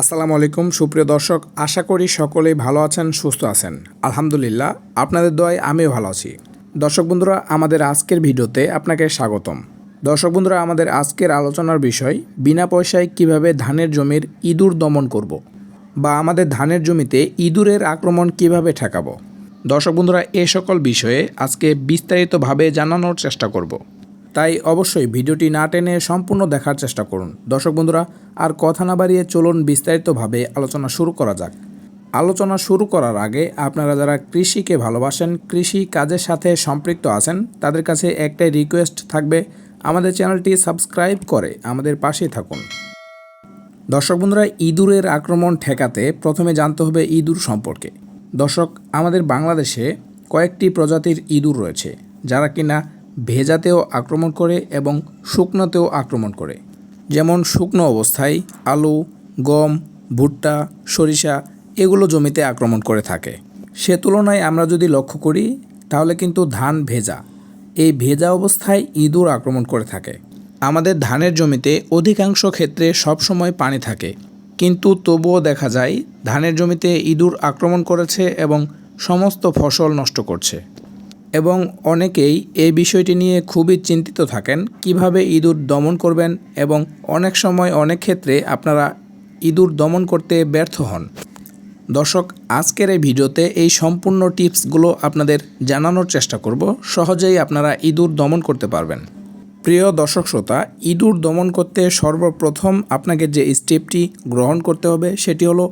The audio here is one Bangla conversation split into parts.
আসসালামু আলাইকুম, সুপ্রিয় দর্শক, আশা করি সকলেই ভালো আছেন, সুস্থ আছেন আলহামদুলিল্লাহ, আপনাদের দোয়ায় আমিও ভালো আছি দর্শক বন্ধুরা, আমাদের আজকের ভিডিওতে আপনাকে স্বাগতম দর্শক বন্ধুরা, আমাদের আজকের আলোচনার বিষয়, বিনা পয়সায় কীভাবে ধানের জমির ইঁদুর দমন করব। বা আমাদের ধানের জমিতে ইঁদুরের আক্রমণ কীভাবে ঠেকাবো দর্শক বন্ধুরা, এ সকল বিষয়ে আজকে বিস্তারিতভাবে জানানোর চেষ্টা করব। তাই অবশ্যই ভিডিওটি না টেনে সম্পূর্ণ দেখার চেষ্টা করুন। দর্শক বন্ধুরা, আর কথা না বাড়িয়ে চলুন বিস্তারিতভাবে আলোচনা শুরু করা যাক। আলোচনা শুরু করার আগে আপনারা যারা কৃষিকে ভালোবাসেন, কৃষি কাজের সাথে সম্পৃক্ত আছেন, তাদের কাছে একটাই রিকোয়েস্ট থাকবে, আমাদের চ্যানেলটি সাবস্ক্রাইব করে আমাদের পাশেই থাকুন। দর্শক বন্ধুরা, ইঁদুরের আক্রমণ ঠেকাতে প্রথমে জানতে হবে ইঁদুর সম্পর্কে। দর্শক, আমাদের বাংলাদেশে কয়েকটি প্রজাতির ইঁদুর রয়েছে, যারা কিনা ভেজাতেও আক্রমণ করে এবং শুকনোতেও আক্রমণ করে। যেমন শুকনো অবস্থায় আলু, গম, ভুট্টা, সরিষা এগুলো জমিতে আক্রমণ করে থাকে। সে তুলনায় আমরা যদি লক্ষ্য করি, তাহলে কিন্তু ধান ভেজা। এই ভেজা অবস্থায় ইঁদুর আক্রমণ করে থাকে। আমাদের ধানের জমিতে অধিকাংশ ক্ষেত্রে সবসময় পানি থাকে। কিন্তু তবুও দেখা যায়, ধানের জমিতে ইঁদুর আক্রমণ করেছে এবং সমস্ত ফসল নষ্ট করছে। এবং অনেকেই এই বিষয়টি নিয়ে খুবই চিন্তিত থাকেন, কীভাবে ইঁদুর দমন করবেন এবং অনেক সময় অনেক ক্ষেত্রে আপনারা ইঁদুর দমন করতে ব্যর্থ হন। দর্শক, আজকের এই ভিডিওতে এই সম্পূর্ণ টিপসগুলো আপনাদের জানানোর চেষ্টা করব। সহজেই আপনারা ইঁদুর দমন করতে পারবেন। প্রিয় দর্শক শ্রোতা, ইঁদুর দমন করতে সর্বপ্রথম আপনাকে যে স্টেপটি গ্রহণ করতে হবে, সেটি হলো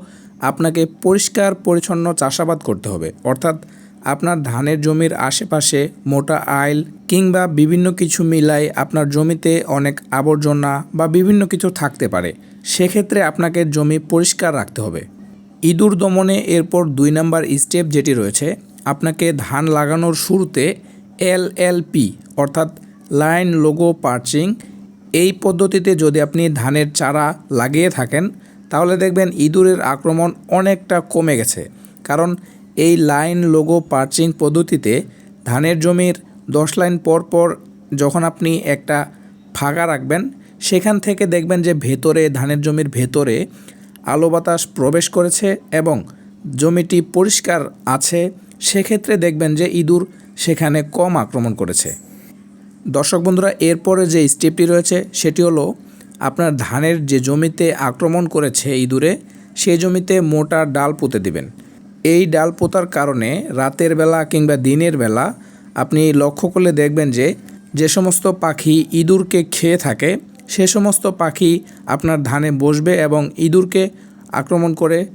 আপনাকে পরিষ্কার পরিচ্ছন্ন চাষাবাদ করতে হবে। অর্থাৎ আপনার ধানের জমির আশেপাশে মোটা আইল কিংবা বিভিন্ন কিছু মিলাই আপনার জমিতে অনেক আবর্জনা বা বিভিন্ন কিছু থাকতে পারে, সেক্ষেত্রে আপনাকে জমি পরিষ্কার রাখতে হবে। ইঁদুর দমনে এরপর দুই নাম্বার স্টেপ যেটি রয়েছে, আপনাকে ধান লাগানোর শুরুতে এল এল পি, অর্থাৎ লাইন লোগো পার্চিং, এই পদ্ধতিতে যদি আপনি ধানের চারা লাগিয়ে থাকেন, তাহলে দেখবেন ইঁদুরের আক্রমণ অনেকটা কমে গেছে। কারণ এই লাইন লোগো পার্চিং পদ্ধতিতে ধানের জমির দশ লাইন পর পর যখন আপনি একটা ফাঁকা রাখবেন, সেখান থেকে দেখবেন যে ভেতরে, ধানের জমির ভেতরে আলো বাতাস প্রবেশ করেছে এবং জমিটি পরিষ্কার আছে, সেক্ষেত্রে দেখবেন যে ইঁদুর সেখানে কম আক্রমণ করেছে। দর্শক বন্ধুরা, এরপরে যে স্টেপটি রয়েছে, সেটি হলো আপনার ধানের যে জমিতে আক্রমণ করেছে ইঁদুরে সেই জমিতে মোটা ডাল পুঁতে দিবেন। এই ডাল পোতার কারণে রাতের বেলা কিংবা দিনের বেলা আপনি লক্ষ্য করলে দেখবেন যে যে সমস্ত পাখি ইঁদুরকে খেয়ে থাকে, সে সমস্ত পাখি আপনার ধানে বসবে এবং ইঁদুরকে আক্রমণ করে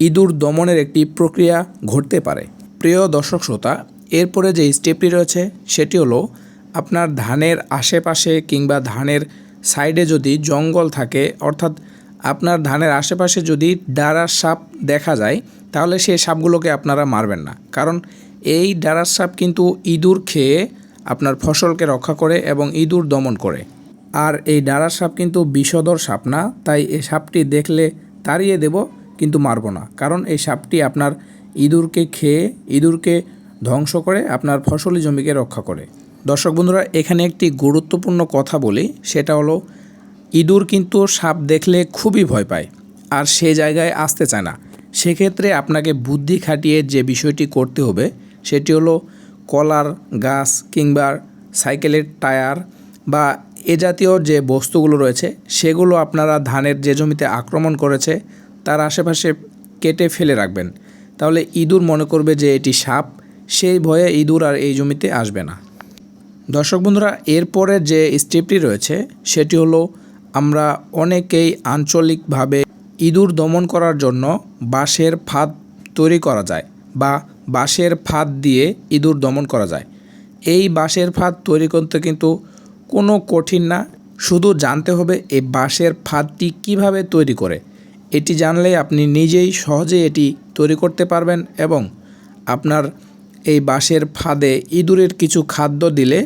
ইঁদুর দমনের একটি প্রক্রিয়া ঘটতে পারে। প্রিয় দর্শক শ্রোতা, এরপরে যে স্টেপটি রয়েছে, সেটি হলো আপনার ধানের আশেপাশে কিংবা ধানের সাইডে যদি জঙ্গল থাকে, অর্থাৎ আপনার ধানের আশেপাশে যদি ডারার সাপ দেখা যায় তাহলে সেই সাপগুলোকে আপনারা মারবেন না। কারণ এই ডারার সাপ কিন্তু ইঁদুর খেয়ে আপনার ফসলকে রক্ষা করে এবং ইঁদুর দমন করে। আর এই ডারার সাপ কিন্তু বিষধর সাপ না, তাই এই সাপটি দেখলে তাড়িয়ে দেব, কিন্তু মারব না। কারণ এই সাপটি আপনার ইঁদুরকে খেয়ে, ইঁদুরকে ধ্বংস করে আপনার ফসলি জমিকে রক্ষা করে। দর্শক বন্ধুরা, এখানে একটি গুরুত্বপূর্ণ কথা বলি, সেটা হলো ইঁদুর কিন্তু সাপ দেখলে খুবই ভয় পায়, আর সে জায়গায় আসতে চায় না। সেক্ষেত্রে আপনাকে বুদ্ধি খাটিয়ে যে বিষয়টি করতে হবে, সেটি হলো কলার, গাছ কিংবা সাইকেলের টায়ার বা এ জাতীয় যে বস্তুগুলো রয়েছে, সেগুলো আপনারা ধানের যে জমিতে আক্রমণ করেছে, তার আশেপাশে কেটে ফেলে রাখবেন। তাহলে ইঁদুর মনে করবে যে এটি সাপ, সেই ভয়ে ইঁদুর আর এই জমিতে আসবে না। দর্শক বন্ধুরা, এরপরে যে স্টেপটি রয়েছে, সেটি হলো আমরা অনেকেই আঞ্চলিকভাবে ইঁদুর দমন করার জন্য বাঁশের ফাঁদ তৈরি করা যায় বা বাঁশের ফাঁদ দিয়ে ইঁদুর দমন করা যায়। এই বাঁশের ফাঁদ তৈরি করতে কিন্তু কোনো কঠিন না। শুধু জানতে হবে এই বাঁশের ফাঁদটি কীভাবে তৈরি করে। এটি জানলে আপনি নিজেই সহজে এটি তৈরি করতে পারবেন এবং আপনার এই বাঁশের ফাঁদে ইঁদুরের কিছু খাদ্য দিলে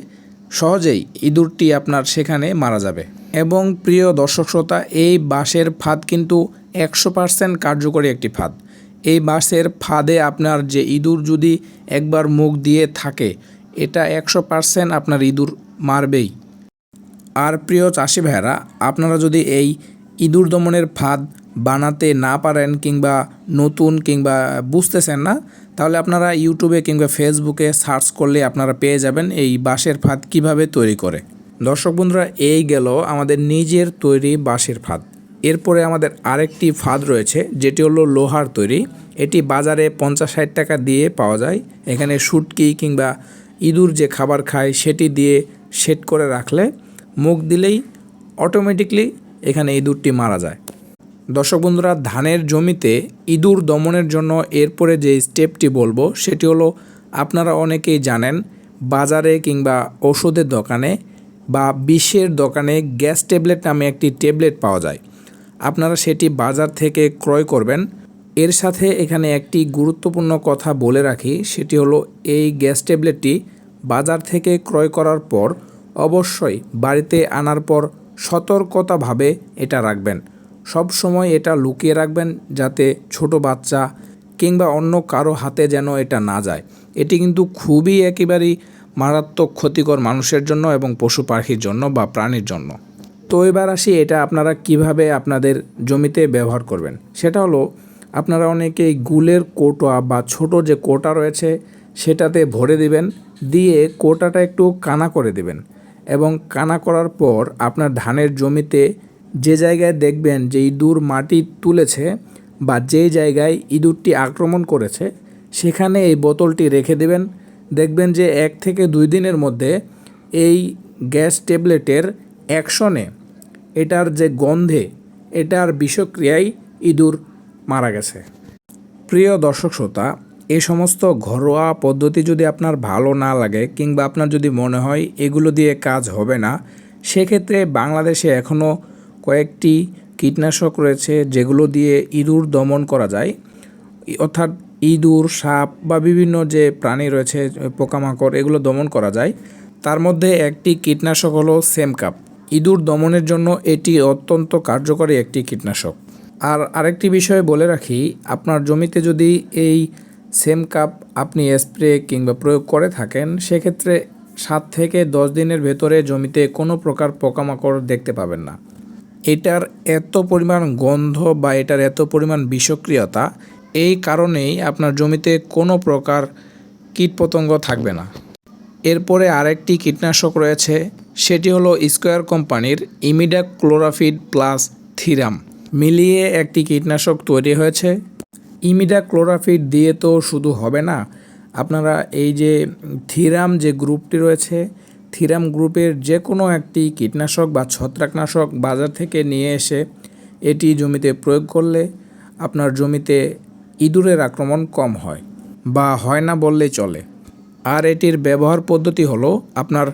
সহজেই ইঁদুরটি আপনার সেখানে মারা যাবে। এবং প্রিয় দর্শক শ্রোতা, এই বাঁশের ফাঁদ কিন্তু একশো পার্সেন্ট কার্যকরী একটি ফাঁদ। এই বাঁশের ফাঁদে আপনার যে ইঁদুর যদি একবার মুখ দিয়ে থাকে, এটা একশো পার্সেন্ট আপনার ইঁদুর মারবেই। আর প্রিয় চাষি ভাইয়েরা, আপনারা যদি এই ইঁদুর দমনের ফাঁদ বানাতে না পারেন কিংবা নতুন কিংবা বুঝতেছেন না, তাহলে আপনারা ইউটিউবে কিংবা ফেসবুকে সার্চ করলে আপনারা পেয়ে যাবেন এই বাঁশের ফাঁদ কীভাবে তৈরি করে। দর্শক বন্ধুরা, এই গেল আমাদের নিজের তৈরি বাঁশের ফাঁদ। এরপরে আমাদের আরেকটি ফাঁদ রয়েছে, যেটি হলো লোহার তৈরি। এটি বাজারে পঞ্চাশ ষাট টাকা দিয়ে পাওয়া যায়। এখানে শুটকি কিংবা ইঁদুর যে খাবার খায়, সেটি দিয়ে সেট করে রাখলে মুখ দিলেই অটোমেটিকলি এখানে ইঁদুরটি মারা যায়। দর্শক বন্ধুরা, ধানের জমিতে ইঁদুর দমনের জন্য এরপরে যে স্টেপটি বলব, সেটি হলো আপনারা অনেকেই জানেন, বাজারে কিংবা ওষুধের দোকানে বা বিষের দোকানে গ্যাস ট্যাবলেট নামে একটি ট্যাবলেট পাওয়া যায়। আপনারা সেটি বাজার থেকে ক্রয় করবেন। এর সাথে এখানে একটি গুরুত্বপূর্ণ কথা বলে রাখি, সেটি হলো এই গ্যাস ট্যাবলেটটি বাজার থেকে ক্রয় করার পর অবশ্যই বাড়িতে আনার পর সতর্কতাভাবে এটা রাখবেন। সব সময় এটা লুকিয়ে রাখবেন যাতে ছোট বাচ্চা কিংবা অন্য কারও হাতে যেন এটা না যায়। এটি কিন্তু খুবই একেবারেই মারাত্মক ক্ষতিকর মানুষের জন্য এবং পশু পাখির জন্য বা প্রাণীর জন্য। তো এবার আসি এটা আপনারা কীভাবে আপনাদের জমিতে ব্যবহার করবেন। সেটা হলো, আপনারা অনেকেই গুলের কোটা বা ছোট যে কোটা রয়েছে, সেটাতে ভরে দিবেন, দিয়ে কোটাটা একটু কানা করে দিবেন। এবং কানা করার পর আপনার ধানের জমিতে যে জায়গায় দেখবেন যে ইঁদুর মাটি তুলেছে বা যে জায়গায় ইঁদুরটি আক্রমণ করেছে, সেখানে এই বোতলটি রেখে দেবেন দেখবেন যে এক থেকে দুই দিনের মধ্যে এই গ্যাস ট্যাবলেটের অ্যাকশনে এটার যে গন্ধে, এটার বিষক্রিয়ায় ইঁদুর মারা গেছে। প্রিয় দর্শক শ্রোতা এই সমস্ত ঘরোয়া পদ্ধতি যদি আপনার ভালো না লাগে কিংবা আপনার যদি মনে হয় এগুলো দিয়ে কাজ হবে না, সেক্ষেত্রে বাংলাদেশে এখনও কয়েকটি কীটনাশক রয়েছে যেগুলো দিয়ে ইঁদুর দমন করা যায়। অর্থাৎ ইঁদুর, সাপ বা বিভিন্ন যে প্রাণী রয়েছে, পোকামাকড়, এগুলো দমন করা যায়। তার মধ্যে একটি কীটনাশক হলো সেমকাপ। ইঁদুর দমনের জন্য এটি অত্যন্ত কার্যকরী একটি কীটনাশক। আর আরেকটি বিষয়ে বলে রাখি, আপনার জমিতে যদি এই সেম কাপ আপনি স্প্রে কিংবা প্রয়োগ করে থাকেন, সেক্ষেত্রে সাত থেকে দশ দিনের ভেতরে জমিতে কোনো প্রকার পোকামাকড় দেখতে পাবেন না। এটার এত পরিমাণ গন্ধ বা এটার এত পরিমাণ বিষক্রিয়তা এই কারণেই আপনার জমিতে কোনো প্রকার কীটপতঙ্গ থাকবে না। এরপরে আরেকটি কীটনাশক রয়েছে, সেটি হলো স্কোয়ার কোম্পানির ইমিডা ক্লোরাফিড প্লাস থিরাম। মিলিয়ে একটি কীটনাশক তৈরি হয়েছে। ইমিডা ক্লোরাফিড দিয়ে তো শুধু হবে না, আপনারা এই যে থিরাম যে গ্রুপটি রয়েছে, থিরাম গ্রুপের যে কোনো একটি কীটনাশক বা ছত্রাকনাশক বাজার থেকে নিয়ে এসে এটি জমিতে প্রয়োগ করলে আপনার জমিতে ইঁদুরের আক্রমণ কম হয় বা হয় না বললেই চলে। আর এটির ব্যবহার পদ্ধতি হলো আপনার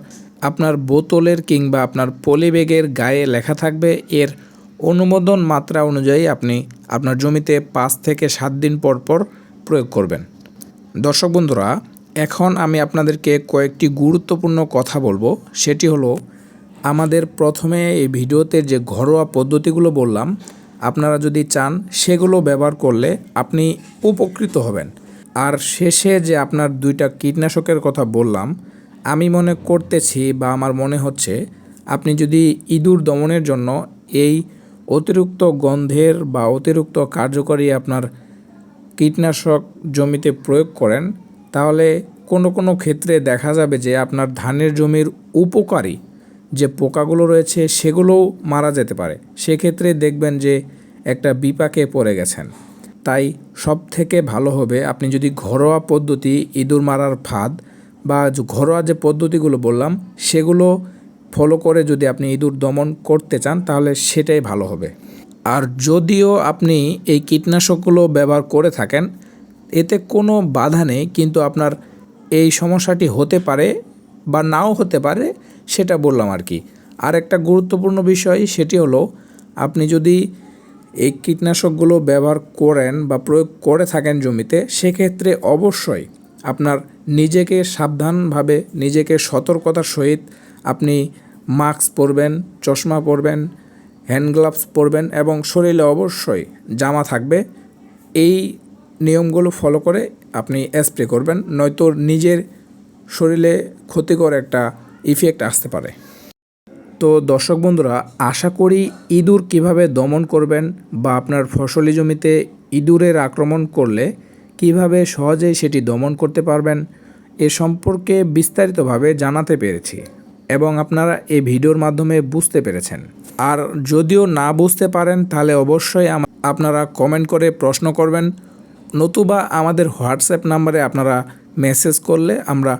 আপনার বোতলের কিংবা আপনার পলিব্যাগের গায়ে লেখা থাকবে এর অনুমোদন মাত্রা অনুযায়ী আপনি আপনার জমিতে পাঁচ থেকে সাত দিন পর পর প্রয়োগ করবেন। দর্শক বন্ধুরা, এখন আমি আপনাদেরকে কয়েকটি গুরুত্বপূর্ণ কথা বলব। সেটি হলো, আমাদের প্রথমে এই ভিডিওতে যে ঘরোয়া পদ্ধতিগুলো বললাম আপনারা যদি চান, সেগুলো ব্যবহার করলে আপনি উপকৃত হবেন। আর শেষে যে আপনার দুইটা কীটনাশকের কথা বললাম, আমি মনে করতেছি বা আমার মনে হচ্ছে, আপনি যদি ইঁদুর দমনের জন্য এই অতিরিক্ত গন্ধের বা অতিরিক্ত কার্যকরী আপনার কীটনাশক জমিতে প্রয়োগ করেন, তাহলে কোনো কোনো ক্ষেত্রে দেখা যাবে যে আপনার ধানের জমির উপকারী যে পোকাগুলো রয়েছে, সেগুলোও মারা যেতে পারে। সেক্ষেত্রে দেখবেন যে একটা বিপাকে পড়ে গেছেন। তাই সব থেকে ভালো হবে আপনি যদি ঘরোয়া পদ্ধতি, ইঁদুর মারার ফাঁদ বা ঘরোয়া যে পদ্ধতিগুলো বললাম, সেগুলো ফলো করে যদি আপনি ইঁদুর দমন করতে চান, তাহলে সেটাই ভালো হবে। আর যদিও আপনি এই কীটনাশকগুলো ব্যবহার করে থাকেন, এতে কোনো বাধা নেই, কিন্তু আপনার এই সমস্যাটি হতে পারে বা নাও হতে পারে, সেটা বললাম আর কি। আর একটা গুরুত্বপূর্ণ বিষয়, সেটি হলো আপনি যদি এই কীটনাশকগুলো ব্যবহার করেন বা প্রয়োগ করে থাকেন জমিতে, সেক্ষেত্রে অবশ্যই আপনার নিজেকে সাবধানভাবে নিজেকে সতর্কতার সহিত আপনি মাস্ক পরবেন, চশমা পরবেন, হ্যান্ড গ্লাভস পরবেন এবং শরীরে অবশ্যই জামা থাকবে। এই নিয়মগুলো ফলো করে আপনি স্প্রে করবেন, নয়তো নিজের শরীরে ক্ষতিকর একটা ইফেক্ট আসতে পারে। তো দর্শক বন্ধুরা, আশা করি ইঁদুর কীভাবে দমন করবেন বা আপনার ফসলি জমিতে ইঁদুরের আক্রমণ করলে কীভাবে সহজেই সেটি দমন করতে পারবেন, এ সম্পর্কে বিস্তারিতভাবে জানাতে পেরেছি এবং আপনারা এই ভিডিওর মাধ্যমে বুঝতে পেরেছেন। আর যদিও না বুঝতে পারেন, তাহলে অবশ্যই আপনারা কমেন্ট করে প্রশ্ন করবেন, নতুবা আমাদের হোয়াটসঅ্যাপ নাম্বারে আপনারা মেসেজ করলে আমরা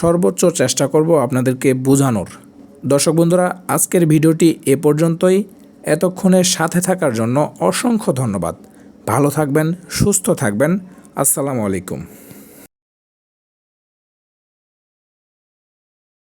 সর্বোচ্চ চেষ্টা করব আপনাদেরকে বোঝানোর। দর্শক বন্ধুরা, আজকের ভিডিওটি এ পর্যন্তই। এতক্ষণের সাথে থাকার জন্য অসংখ্য ধন্যবাদ। ভালো থাকবেন, সুস্থ থাকবেন। আসসালামু আলাইকুম।